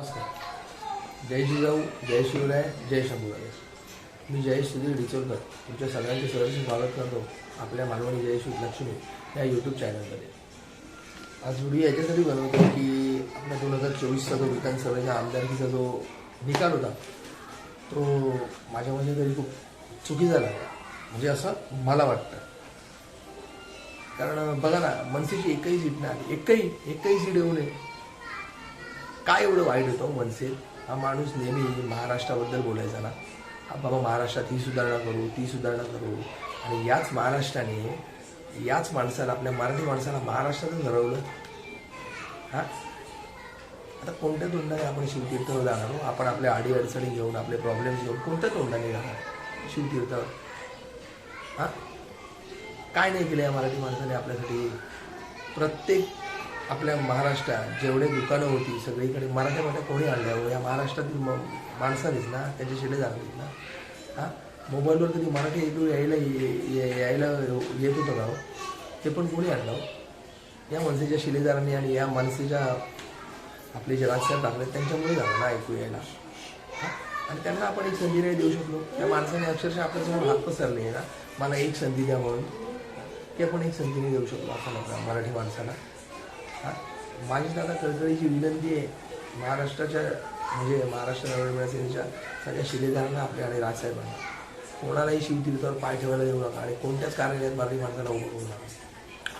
नमस्कार. जय जिजाऊ जय शिवराय जय शंभूराय. मी जयेश सुधीर डिचोलकर तुमच्या सगळ्यांचे सर्वांचे स्वागत करतो आपल्या मालवणी जय शिव लक्ष्मी या यूट्यूब चॅनलमध्ये आज व्हिडिओ याच्यासाठी बनवतो की आपला दोन हजार चोवीसचा जो विधानसभेच्या आमदारकीचा जो निकाल होता तो माझ्या मते तरी खूप चुकी झाला. म्हणजे असं मला वाटतं. कारण बघा ना मनसेची एकही सीट नाही आली एकही एकही सीट येऊ नये. काय एवढं वाईट होतं? हो, मनसे हा माणूस नेहमी महाराष्ट्राबद्दल बोलायचा ना. हा बाबा महाराष्ट्रात ही सुधारणा करू ती सुधारणा करू. आणि याच महाराष्ट्राने याच माणसाला आपल्या मराठी माणसाला महाराष्ट्रातच घडवलं हा? आता कोणत्या तोंडाने आपण शिवतीर्थावर जाणार हो? आपण आपल्या अडीअडचणी घेऊन आपले प्रॉब्लेम्स घेऊन कोणत्या तोंडाने जाणार शिवतीर्थावर हा? काय नाही केलं या मराठी माणसाने आपल्यासाठी? प्रत्येक आपल्या महाराष्ट्रात जेवढे दुकानं होती सगळीकडे मराठी मराठ्या कोणी आणल्या? हो या महाराष्ट्रातील म माणसानेच ना? त्याचे शिडे झालेत ना? हां? मोबाईलवर कधी मराठी ऐकू यायला ये- ये- यायला येत होतं का हो? ते पण कोणी आणलं हो? या मनसेच्या शिलेदारांनी आणि या मनसेच्या आपले जे राजकारण टाकले त्यांच्यामुळे झालं ना ऐकू यायला. आणि त्यांना आपण एक संधी नाही देऊ शकलो. त्या माणसाने अक्षरशः आपल्यासमोर हात पसरले आहे ना? मला एक संधी द्या म्हणून. ते आपण एक संधी नाही देऊ शकलो असं नका मराठी माणसाला? माझी दादा कळकळीची विनंती आहे. महाराष्ट्राच्या म्हणजे महाराष्ट्र नवनिर्माण सेनेच्या सगळ्या शिलेदारांना आपल्या आणि राजसाहेबांना. कोणालाही शिवतीर्थावर पाय ठेवायला देऊ नका आणि कोणत्याच कार्यालयात मराठी माणसाला उभं करू नका.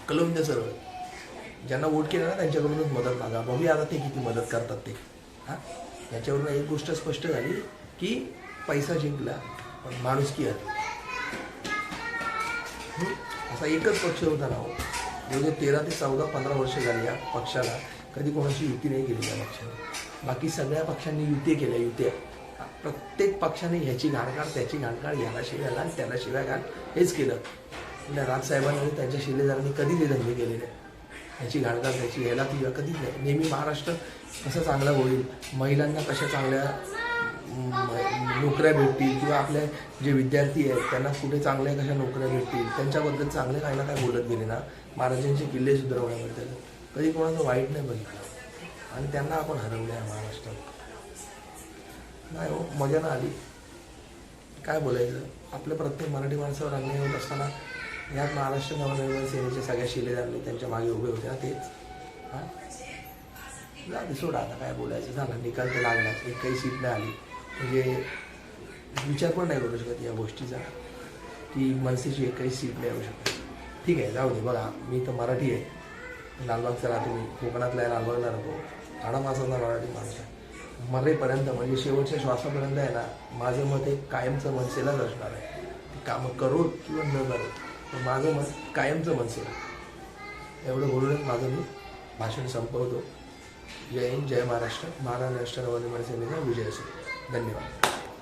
कलवून द्या सर्व ज्यांना वोट केलं ना त्यांच्याकडूनच मदत मागा. बघूया आता ते किती मदत करतात ते. हां? याच्यावरून एक गोष्ट स्पष्ट झाली की पैसा जिंकला पण माणुसकी आली असा एकच पक्ष होता ना हो. जवळजवळ तेरा ते चौदा पंधरा वर्ष झाली या पक्षाला. कधी कोणाची युती नाही केली त्या पक्षाने. बाकी सगळ्या पक्षांनी युती केल्या युत्या प्रत्येक पक्षाने ह्याची घाणकाळ त्याची घाणकाळ ह्याला याला शिव्या घाल त्याला शिव्या घाल हेच केलं. आपल्या राजसाहेबांनी आणि त्यांच्या शिलेदारांनी कधी ते धंदे केलेले नाही. ह्याची घाणकाळ त्याची याला ती कधीच नाही. नेहमी महाराष्ट्र कसं चांगला होईल? महिलांना कशा चांगल्या नोकऱ्या भेटतील किंवा आपले जे विद्यार्थी आहेत त्यांना कुठे चांगल्या कशा नोकऱ्या भेटतील त्यांच्याबद्दल चांगले काही ना काय बोलत गेले ना महाराजांचे किल्ले सुधारवण्याबद्दल कधी कोणाचं वाईट नाही बघितलं. आणि त्यांना आपण हरवलं आहे महाराष्ट्रात. नाही हो मजा ना आली. काय बोलायचं? आपल्या प्रत्येक मराठी माणसावर अन्याय होत असताना यात महाराष्ट्र नवनिर्माण सेनेचे सगळ्या शिलेदारले त्यांच्या मागे उभे होते. ना तेच. हां? जा सोडा आता काय बोलायचं. झालं निकाल तर लागला काही सीट नाही आली. म्हणजे विचार पण नाही करू शकत या गोष्टीचा. की मनसेची एकही सीट नाही येऊ शकत. ठीक आहे जाऊ दे बघा मी तर मराठी आहे. लालबागचा राहतो मी. कोकणातला आहे लालबागला राहतो. ठाणा माझा मराठी माणूस आहे. मरेपर्यंत म्हणजे शेवटच्या श्वासापर्यंत आहे ना माझं मत हे कायमचं मनसेलाच असणार आहे. ते कामं करो किंवा न करो पण माझं मत कायमचं मनसेला. एवढं बोलूनच माझं मी भाषण संपवतो. जय हिंद जय महाराष्ट्र. महाराष्ट्र नवनिर्माण सेनेचा विजय असेल. धन्यवाद.